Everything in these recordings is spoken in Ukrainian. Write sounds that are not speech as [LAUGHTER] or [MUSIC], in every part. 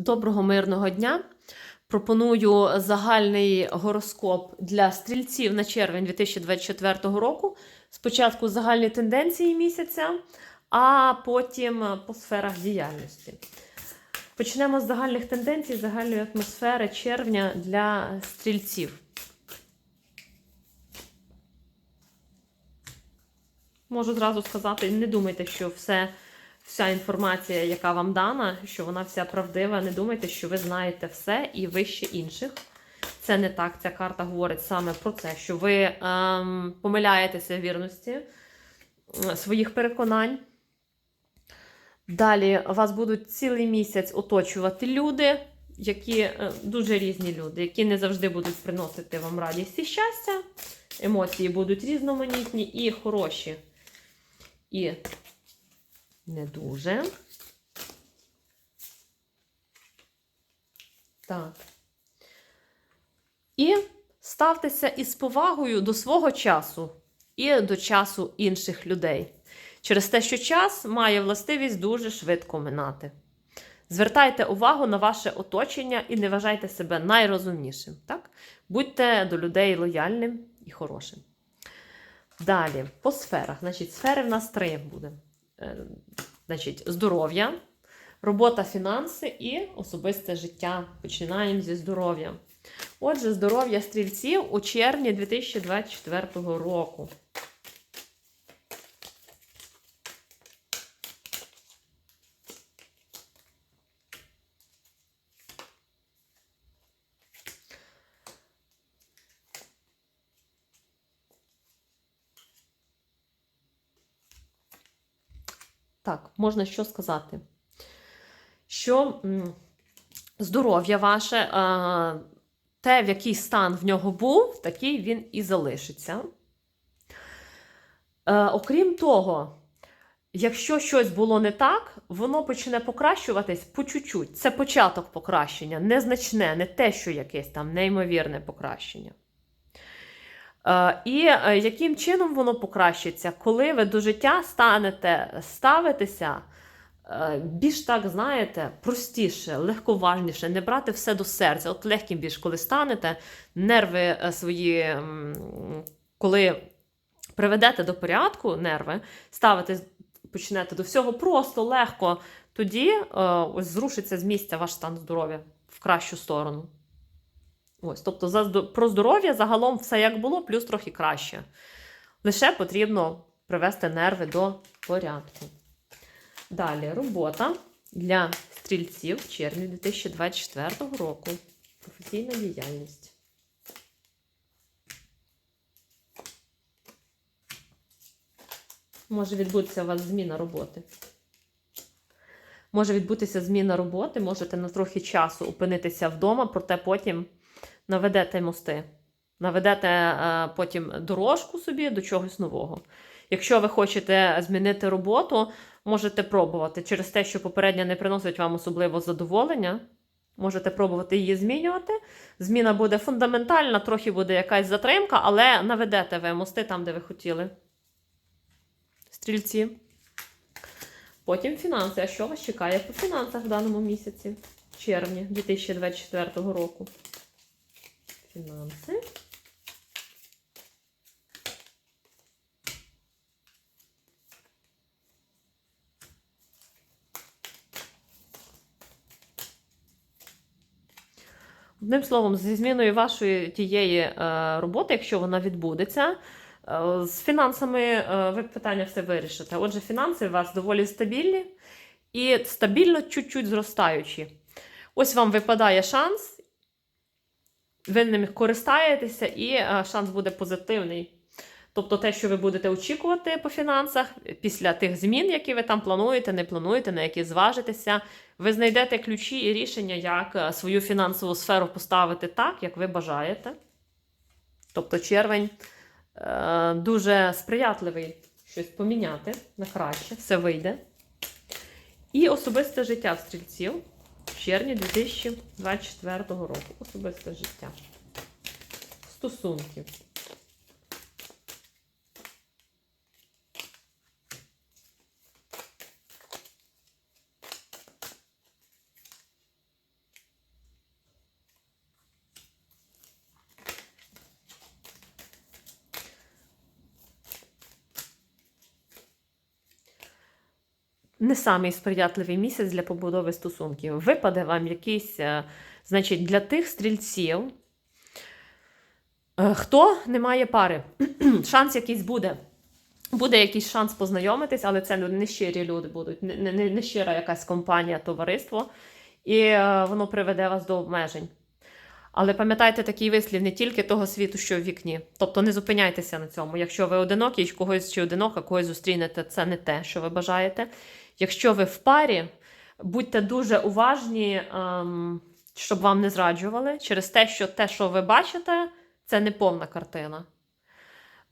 Доброго мирного дня! Пропоную загальний гороскоп для стрільців на червень 2024 року. Спочатку загальні тенденції місяця, а потім по сферах діяльності. Почнемо з загальних тенденцій, загальної атмосфери червня для стрільців. Можу зразу сказати, не думайте, що все вся інформація, яка вам дана, що вона вся правдива. Не думайте, що ви знаєте все і вище інших. Це не так. Ця карта говорить саме про це, що ви ем, помиляєтеся в вірності е, своїх переконань. Далі вас будуть цілий місяць оточувати люди, які е, дуже різні люди, які не завжди будуть приносити вам радість і щастя. Емоції будуть різноманітні і хороші. І не дуже. Так. І ставтеся із повагою до свого часу і до часу інших людей. Через те, що час має властивість дуже швидко минати. Звертайте увагу на ваше оточення і не вважайте себе найрозумнішим. Так? Будьте до людей лояльним і хорошим. Далі, по сферах. Значить, сфери в нас три буде. Е, Значить, здоров'я, робота, фінанси і особисте життя. Починаємо зі здоров'я. Отже, здоров'я стрільців у червні 2024 року. Так, можна що сказати? Що здоров'я ваше, те, в який стан в нього був, такий він і залишиться. Е, окрім того, якщо щось було не так, воно почне покращуватись по чуть-чуть. Це початок покращення, незначне, не те, що якесь там неймовірне покращення. Е, І е, яким чином воно покращиться, коли ви до життя станете ставитися е, більш так, знаєте, простіше, легковажніше, не брати все до серця. От легким більш, коли станете, нерви свої, коли приведете до порядку нерви, ставите, почнете до всього просто, легко, тоді ось зрушиться з місця ваш стан здоров'я в кращу сторону. Ось, тобто за, про здоров'я загалом все як було, плюс трохи краще. Лише потрібно привести нерви до порядку. Далі робота для стрільців в червні 2024 року. Професійна діяльність. Може відбутися у вас зміна роботи. Може відбутися зміна роботи, можете на трохи часу опинитися вдома, проте потім наведете мости, наведете е, потім дорожку собі до чогось нового. Якщо ви хочете змінити роботу, можете пробувати через те, що попередня не приносить вам особливо задоволення. Можете пробувати її змінювати. Зміна буде фундаментальна, трохи буде якась затримка, але наведете ви мости там, де ви хотіли. Стрільці. Потім фінанси. А що вас чекає по фінансах в даному місяці, в червні 2024 року? Фінанси. Одним словом, зі зміною вашої тієї е, роботи, якщо вона відбудеться, е, з фінансами е, ви питання все вирішите. Отже, фінанси у вас доволі стабільні і стабільно чуть-чуть зростаючі. Ось вам випадає шанс, ви ним користаєтеся, і е, шанс буде позитивний. Тобто те, що ви будете очікувати по фінансах, після тих змін, які ви там плануєте, не плануєте, на які зважитеся, ви знайдете ключі і рішення, як е, свою фінансову сферу поставити так, як ви бажаєте. Тобто червень е, дуже сприятливий щось поміняти на краще, все вийде. І особисте життя в стрільців в червні 2024 року. Особисте життя. Стосунків. Не самий сприятливий місяць для побудови стосунків. Випаде вам якийсь, е, значить, для тих стрільців, е, хто не має пари, [CLEARS THROAT] шанс якийсь буде. Буде якийсь шанс познайомитись, але це не щирі люди будуть, не, не, не щира якась компанія, товариство, і е, воно приведе вас до обмежень. Але пам'ятайте такий вислів не тільки того світу, що в вікні. Тобто не зупиняйтеся на цьому. Якщо ви одинокі, когось чи одинока, когось зустрінете, це не те, що ви бажаєте. Якщо ви в парі, будьте дуже уважні, ем, щоб вам не зраджували, через те, що те, що ви бачите, це не повна картина.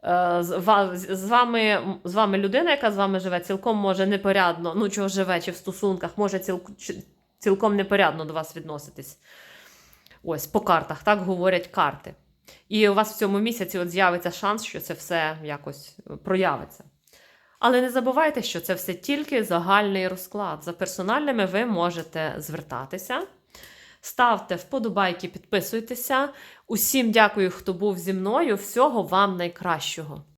Е, з, ва- з з вами, з вами людина, яка з вами живе, цілком може непорядно, ну чого живе, чи в стосунках, може ціл, цілком непорядно до вас відноситись. Ось по картах, так говорять карти. І у вас в цьому місяці от з'явиться шанс, що це все якось е, проявиться. Але не забувайте, що це все тільки загальний розклад. За персональними ви можете звертатися. Ставте вподобайки, підписуйтеся. Усім дякую, хто був зі мною. Всього вам найкращого.